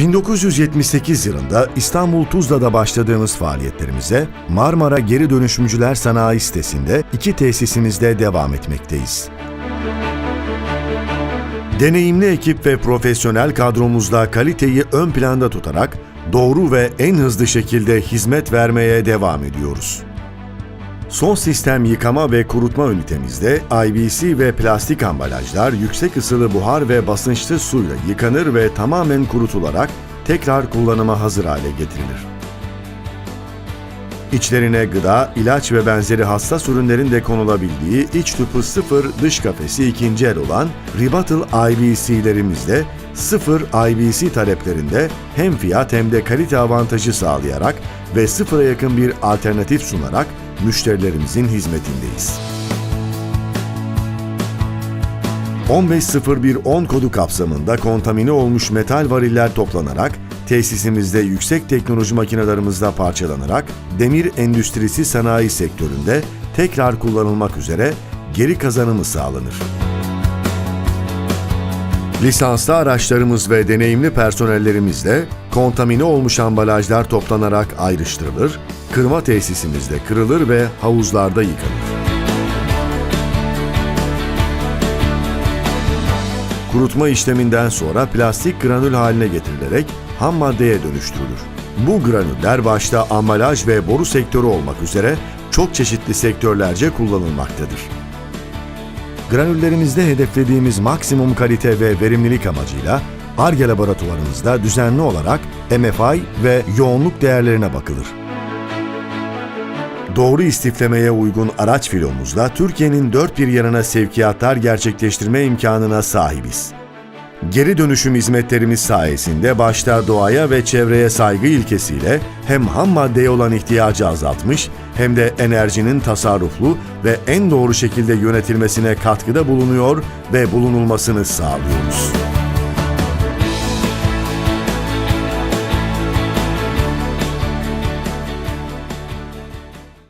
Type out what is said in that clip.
1978 yılında İstanbul Tuzla'da başladığımız faaliyetlerimize Marmara Geri Dönüşümcüler Sanayi sitesinde iki tesisimizde devam etmekteyiz. Deneyimli ekip ve profesyonel kadromuzla kaliteyi ön planda tutarak doğru ve en hızlı şekilde hizmet vermeye devam ediyoruz. Son sistem yıkama ve kurutma ünitemizde IBC ve plastik ambalajlar yüksek ısılı buhar ve basınçlı suyla yıkanır ve tamamen kurutularak tekrar kullanıma hazır hale getirilir. İçlerine gıda, ilaç ve benzeri hassas ürünlerin de konulabildiği iç tüpü sıfır dış kafesi ikinci el olan Rebuttal IBC'lerimizde sıfır IBC taleplerinde hem fiyat hem de kalite avantajı sağlayarak ve sıfıra yakın bir alternatif sunarak müşterilerimizin hizmetindeyiz. 150110 kodu kapsamında kontamine olmuş metal variller toplanarak tesisimizde yüksek teknoloji makinelerimizde parçalanarak demir endüstrisi sanayi sektöründe tekrar kullanılmak üzere geri kazanımı sağlanır. Lisanslı araçlarımız ve deneyimli personellerimizle kontamine olmuş ambalajlar toplanarak ayrıştırılır, kırma tesisimizde kırılır ve havuzlarda yıkanır. Kurutma işleminden sonra plastik granül haline getirilerek ham maddeye dönüştürülür. Bu granüller başta ambalaj ve boru sektörü olmak üzere çok çeşitli sektörlerce kullanılmaktadır. Granüllerimizde hedeflediğimiz maksimum kalite ve verimlilik amacıyla ARGE laboratuvarımızda düzenli olarak MFI ve yoğunluk değerlerine bakılır. Doğru istiflemeye uygun araç filomuzla Türkiye'nin dört bir yanına sevkiyatlar gerçekleştirme imkanına sahibiz. Geri dönüşüm hizmetlerimiz sayesinde başta doğaya ve çevreye saygı ilkesiyle hem ham maddeye olan ihtiyacı azaltmış hem de enerjinin tasarruflu ve en doğru şekilde yönetilmesine katkıda bulunuyor ve bulunulmasını sağlıyoruz.